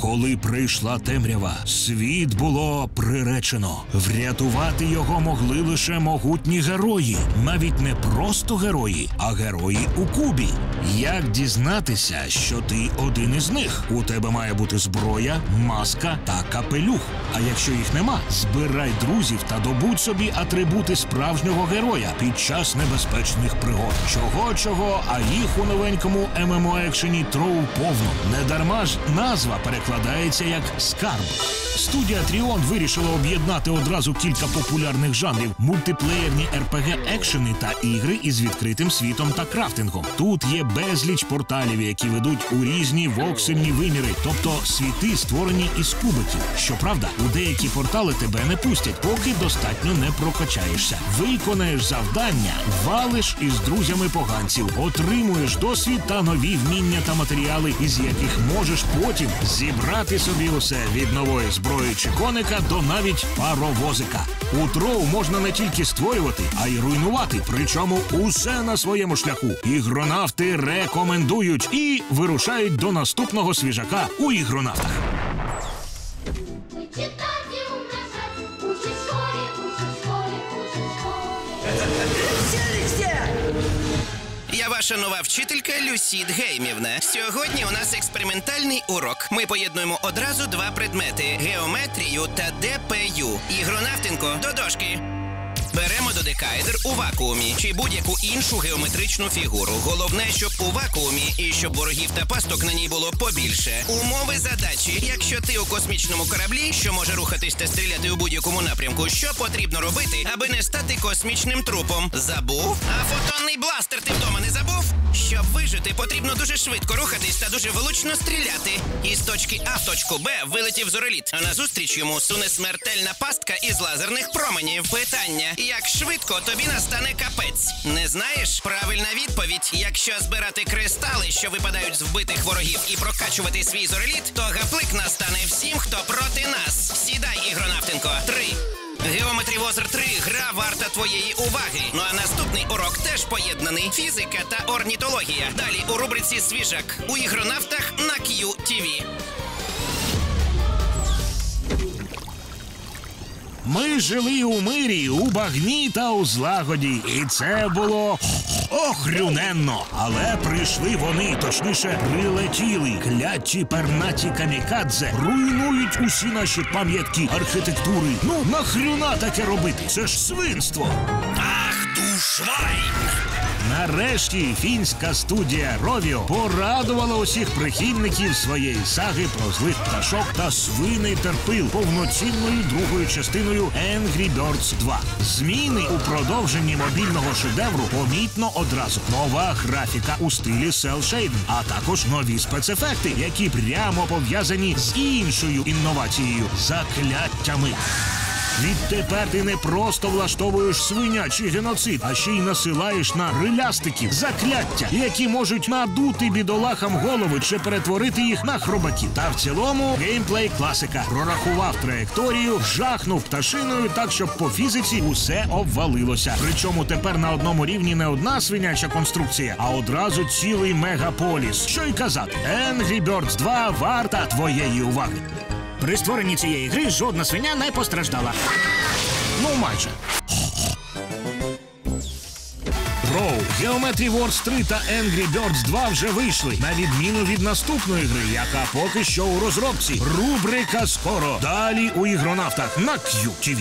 Коли прийшла темрява, світ було приречено. Врятувати його могли лише могутні герої, навіть не просто герої, а герої у кубі. Як дізнатися, що ти один із них? У тебе має бути зброя, маска та капелюх. А якщо їх нема, збирай друзів та добудь собі атрибути справжнього героя під час небезпечних пригод. Чого чого, а їх у новенькому ММО екшені Троу повно. Недарма ж назва перекладається як скарб. Студія Тріон вирішила об'єднати одразу кілька популярних жанрів: мультиплеєрні rpg екшени та ігри із відкритим світом та крафтингом. Тут є безліч порталів, які ведуть у різні воксельні виміри, тобто світи створені із кубиків. Щоправда, у деякі портали тебе не пустять, поки достатньо не прокачаєшся. Виконаєш завдання, валиш із друзями поганців, отримуєш досвід та нові вміння та матеріали, із яких можеш потім зібрати собі усе від нової зброї чи коника до навіть паровозика. У троу можна не тільки створювати, а й руйнувати. Причому усе на своєму шляху. Ігронавти рекомендують і вирушають до наступного свіжака у ігронавтах. Ваша нова вчителька Люсід Геймівна. Сьогодні у нас експериментальний урок. Ми поєднуємо одразу два предмети: геометрію та ДПЮ. Ігронавтинко до дошки. Беремо додекаедр у вакуумі чи будь-яку іншу геометричну фігуру. Головне, щоб у вакуумі і щоб ворогів та пасток на ній було побільше. Умови задачі. Якщо ти у космічному кораблі, що може рухатись та стріляти у будь-якому напрямку, що потрібно робити, аби не стати космічним трупом? Забув? А фотонний бластер ти вдома вижити, потрібно дуже швидко рухатись та дуже влучно стріляти. Із точки А в точку Б вилетів зореліт, а назустріч йому суне смертельна пастка із лазерних променів. Питання: як швидко тобі настане капець? Не знаєш? Правильна відповідь: якщо збирати кристали, що випадають з вбитих ворогів, і прокачувати свій зореліт, то гаплик настане всім, хто проти нас. Сідай, ігронавтинко. Три. 3 гра варта твоєї уваги. Ну а наступний урок теж поєднаний: фізика та орнітологія. Далі у рубриці Свіжак у ігронавтах на QTV. Ми жили у мирі, у багні та у злагоді, і це було охрюненно. Але прийшли вони, точніше, прилетіли. Кляті пернаті камікадзе руйнують усі наші пам'ятки архітектури. Ну нахрюна таке робити? Це ж свинство. Ах, Schwein! Нарешті фінська студія Ровіо порадувала усіх прихильників своєї саги про злих пташок та свиний терпил повноцінною другою частиною Angry Birds 2. Зміни у продовженні мобільного шедевру помітно одразу. Нова графіка у стилі Shading, а також нові спецефекти, які прямо пов'язані з іншою інновацією закляттями. Відтепер ти не просто влаштовуєш свинячий геноцид, а ще й насилаєш на рилястиків закляття, які можуть надути бідолахам голови чи перетворити їх на хробаків. Та в цілому геймплей класика прорахував траєкторію, жахнув пташиною так, щоб по фізиці усе обвалилося. Причому тепер на одному рівні не одна свиняча конструкція, а одразу цілий мегаполіс. Що й казати, Angry Birds 2 варта твоєї уваги. При створенні цієї гри жодна свиня не постраждала. Ну, майже. Роу, Geometry Wars 3 та Angry Birds 2 вже вийшли, на відміну від наступної гри, яка поки що у розробці. Рубрика скоро. Далі у ігронавтах на QTV.